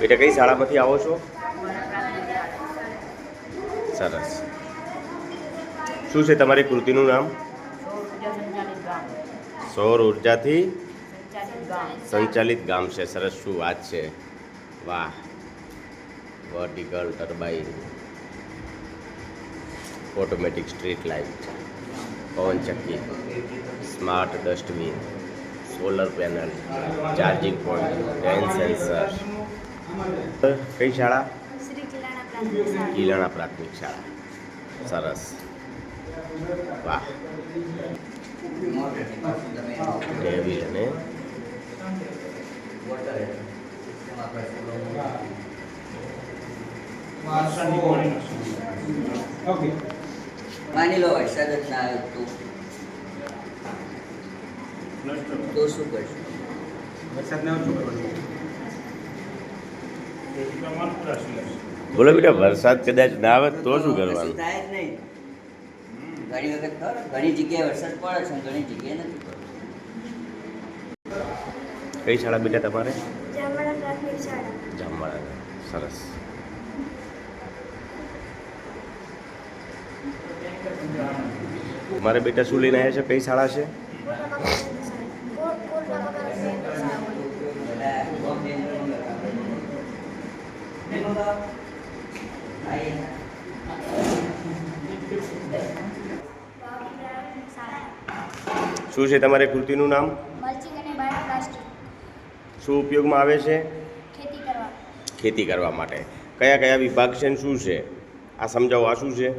બેટા કઈ શાળામાંથી આવો છો? સરસ. શું છે તમારી કૃતિનું નામ? સૌર ઉર્જાથી સંચાલિત ગામ છે. સરસ શું વાત છે? વાહ. Vertical turbine automatic street light પવન ચક્કી. Smart dustbin solar panel charging point rain sensor કઈ શાળા? શ્રી કિલાણા પ્રાથમિક શાળા. કિલાણા પ્રાથમિક શાળા. સરસ. વાહ. ટેબલ અને માની લો વરસાદ જ ના આવ્યો તો. શું કરશું? બોલો બેટા વરસાદ કદાચ ના આવે તો શું કરવાનું? થાય જ નહીં. ઘણી વખત ઘણી જગ્યાએ વરસાદ પડે છે ઘણી જગ્યાએ નથી કઈ શાળા બેટા તમારે? જામવાડા સરસ. મારે બેટા શું લઈને આવ્યા છે? કઈ શાળા છે? શું છે તમારે કૃતિનું નામ? મલ્ચિંગ અને બાયોપ્લાસ્ટિક શું ઉપયોગમાં આવે છે? ખેતી કરવા. માટે. કયા કયા વિભાગ છે ને શું છે? આ સમજાવો આ શું છે? આ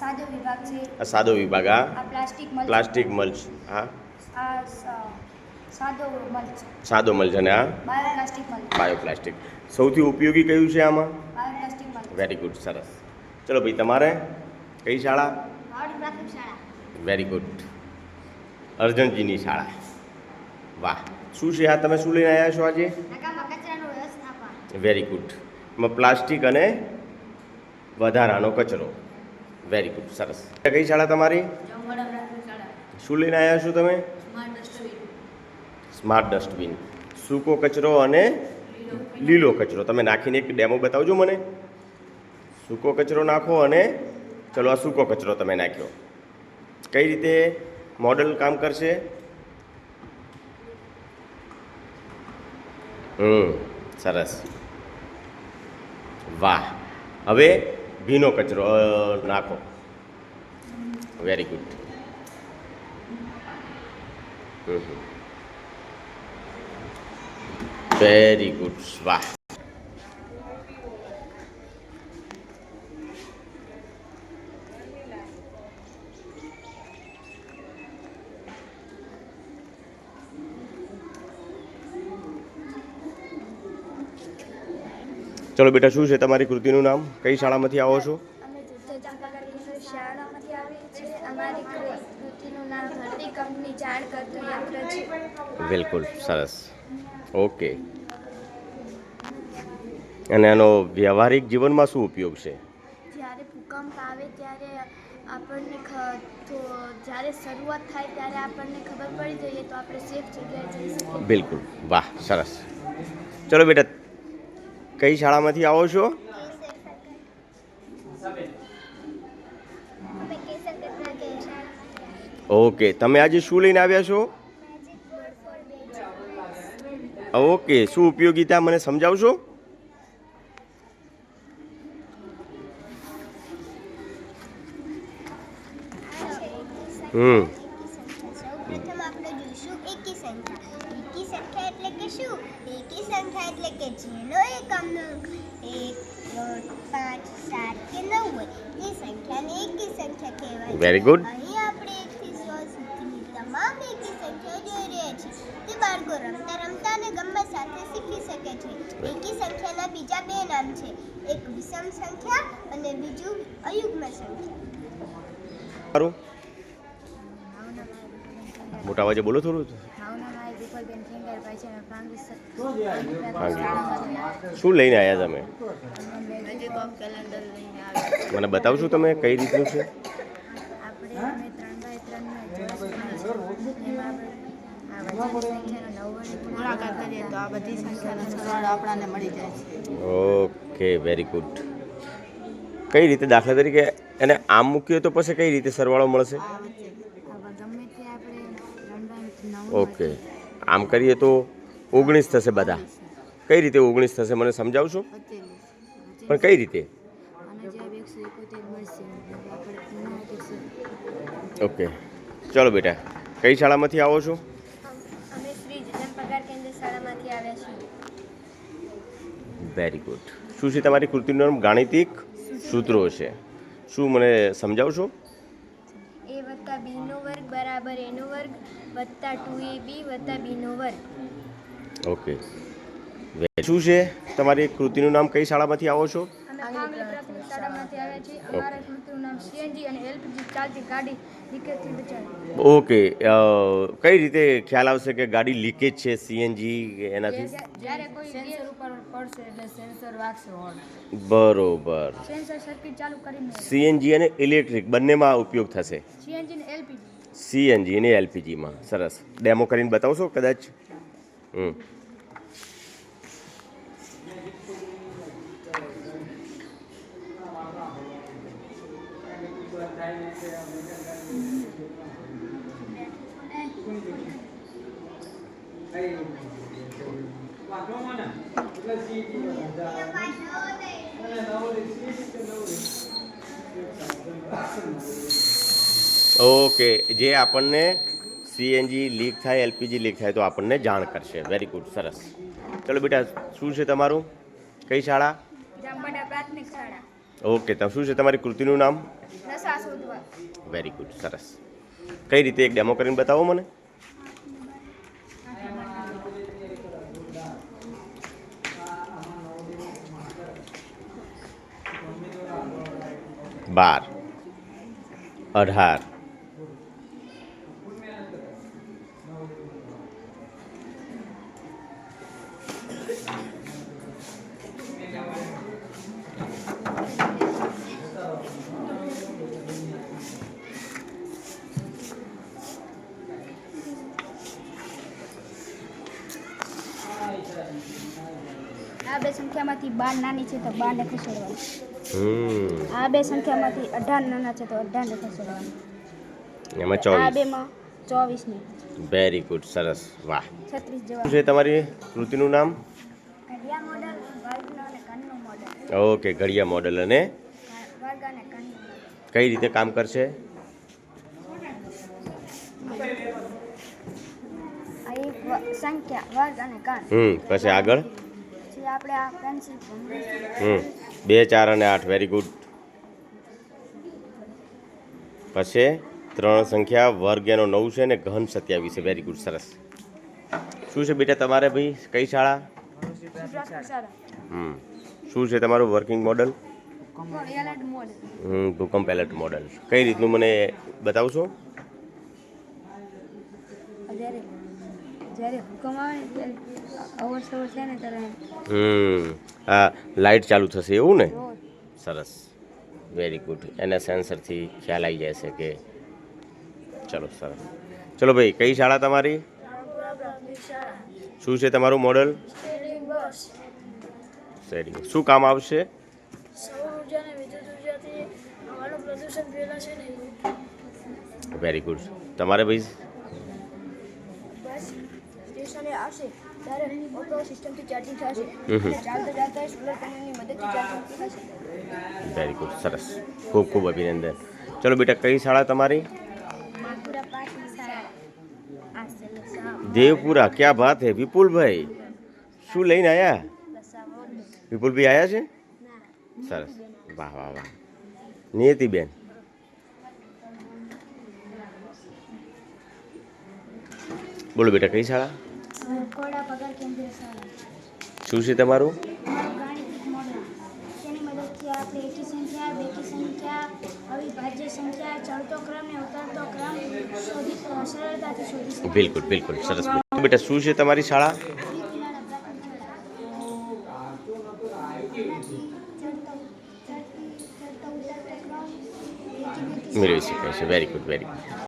સાદો વિભાગ છે. આ સાદો વિભાગ આ આ પ્લાસ્ટિક મલ્ચ. પ્લાસ્ટિક મલ્ચ હા? સાદો મલ્ચ. સાદો મલ્ચ અને આ બાયોપ્લાસ્ટિક મલ્ચ. બાયોપ્લાસ્ટિક. સૌથી ઉપયોગી કયું છે આમાં? વેરી ગુડ સરસ. ચલો ભાઈ તમારે? કઈ શાળા? વેરી ગુડ અર્જનજીની શાળા. વાહ. શું છે આ? તમે શું લઈને આવ્યા છો આજે? વેરી ગુડ એમાં પ્લાસ્ટિક અને વધારાનો કચરો. વેરી ગુડ સરસ. કઈ શાળા તમારી? શું લઈને આવ્યા છો તમે? સ્માર્ટ ડસ્ટબિન સૂકો કચરો અને લીલો કચરો. તમે નાખીને એક ડેમો બતાવજો મને. સૂકો કચરો નાખો અને ચલો આ સૂકો કચરો તમે નાખ્યો. કઈ રીતે મોડલ કામ કરશે? હમ, સરસ. વાહ. હવે ભીનો કચરો નાખો. Very good hmm hmm. Very good વાહ. ચલો બેટા શું છે તમારી કૃતિનું નામ? કઈ શાળામાંથી આવો છો. બિલકુલ સરસ. ઓકે. અને આનો વ્યવહારિક જીવનમાં શું ઉપયોગ છે? જ્યારે ભૂકંપ આવે ત્યારે આપણને જ્યારે શરૂઆત થાય ત્યારે આપણને ખબર પડી જઈએ તો આપણે સેફ જગ્યાએ જઈ શકીએ. બિલકુલ. વાહ સરસ. ચલો બેટા કઈ શાળામાંથી આવો છો? ઓકે. તમે આજે શું લઈને આવ્યા છો? ઓકે શું ઉપયોગીતા મને સમજાવશો? હમ. સંખ્યા. એટલે કે શું? એકી સંખ્યા એટલે કે જેનો એકમનો એક પાંચ સાત કે નવ હોય. એ સંખ્યાને એકી સંખ્યા કહેવાય. Very good. વિષમ સંખ્યા અને બીજું અયુગ્મ સંખ્યા. મારું? મોટા અવાજે બોલો થોડું. શું લઈને આવ્યા તમે? મેજિક ઓફ કેલેન્ડર લઈને આવ્યા મને બતાવશો તમે કઈ રીતનું છે? આપણે ઓકે વેરી ગુડ કઈ રીતે દાખલા તરીકે એને આમ મૂકીએ તો પછી કઈ રીતે સરવાળો મળશે? ઓકે આમ કરીએ તો ઓગણીસ થશે બધા. કઈ રીતે ઓગણીસ થશે મને સમજાવશો? પણ કઈ રીતે? ઓકે ચલો બેટા કઈ શાળામાંથી આવો છો? અમે શ્રી જનમ પગાર કેન્દ્ર શાળામાંથી આવ્યા છીએ. વેરી ગુડ શું છે તમારી કૃતિનું નામ? ગાણિતિક સૂત્રો છે. શું મને સમજાવશો? એ વત્તા બીનો વર્ગ બરાબર એનો વર્ગ વત્તા ટુ એ બી વત્તા વર્ગ. ઓકે. શું છે? તમારી કૃતિનું નામ કઈ શાળામાંથી આવો છો? અમે ફામલી પ્રાથમિક શાળામાંથી આવ્યા છીએ. અમારા કૃતિનું નામ સીએનજી અને એલપીજી ચાલતી ગાડી લીકેજથી બચાવી. ઓકે કઈ રીતે ખ્યાલ આવશે કે ગાડી લીકેજ છે સીએનજી એનાથી? જ્યારે કોઈ સેન્સર ઉપર પડશે એટલે સેન્સર વાગશે હોર્ન બરોબર. સેન્સર સર્કિટ ચાલુ કરીને સીએનજી અને ઇલેક્ટ્રિક બંનેમાં ઉપયોગ થશે? સીએનજી ને એલપીજી. સીએનજી અને એલપીજીમાં. સરસ. ડેમો કરીને બતાવશો કદાચ? હમ. ઓકે જે આપણને સીએનજી લીક થાય એલપીજી લીક થાય તો આપણને જાણ કરશે. વેરી ગુડ સરસ. ચલો બેટા શું છે તમારું? કઈ શાળા? પ્રાથમિક શાળા. ઓકે તો શું છે તમારી કૃતિનું નામ? વેરી ગુડ સરસ. કઈ રીતે એક ડેમો કરીને બતાવો મને? બાર અઢાર. આ બે સંખ્યામાંથી બાર નાની છે તો બારને ખસેડવાની. આ બે સંખ્યામાંથી અઢાર નાના છે તો અઢારને ખસેડવાની એમાં આ ચોવીસ બેમાં ચોવીસની. વેરી ગુડ સરસ. વાહ. છત્રીસ શું છે તમારી કૃતિનું નામ? ઓકે ઘડિયા મોડલ અને કઈ રીતે કામ કરશે? આ સંખ્યા વર્ગ અને કાન હમ પછી આગળ? પછી આપણે આ પેન્સિલ હમ. બે ચાર અને આઠ. વેરી ગુડ પછી ત્રણ સંખ્યા વર્ગ એનો નવ છે ને ઘન સત્યાવીસ છે. વેરી ગુડ સરસ. શું છે બેટા તમારે ભાઈ? કઈ શાળા? હમ. શું છે તમારું વર્કિંગ મોડલ ભૂકંપ એલર્ટ મોડલ કઈ રીતનું મને બતાવશો જ્યારે જ્યારે ભૂકંપ આવે ને ત્યારે અવર સવર છે ને ત્યારે હમ. આ લાઇટ ચાલુ થશે એવું ને? સરસ. વેરી ગુડ એના સેન્સરથી ખ્યાલ આવી જાય છે કે ચલો સરસ. ચલો ભાઈ કઈ શાળા તમારી? શું છે તમારું મોડલ શેડિંગ શું કામ આવશે? વેરી ગુડ તમારે ભાઈ આવશે ત્યારે ઓટો સિસ્ટમથી ચાર્જિંગ થશે. હમ હમ. અને ચાલતા ચાલતા સોલર પેનલની મદદથી ચાર્જિંગ થશે વેરી ગુડ સરસ. ખૂબ ખૂબ અભિનંદન. ચલો બેટા કઈ શાળા તમારી? દેવપુરા ક્યાં વાત હે? વિપુલભાઈ શું લઈને આયા? વિપુલભાઈ આયા છે? સરસ. વાહ વાહ વાહ. નિયતિબેન બોલો બેટા કઈ શાળા? શું છે તમારું? બિલકુલ બિલકુલ સરસ બેટા શું છે તમારી શાળા? મેળવી શકાય છે. Very good very good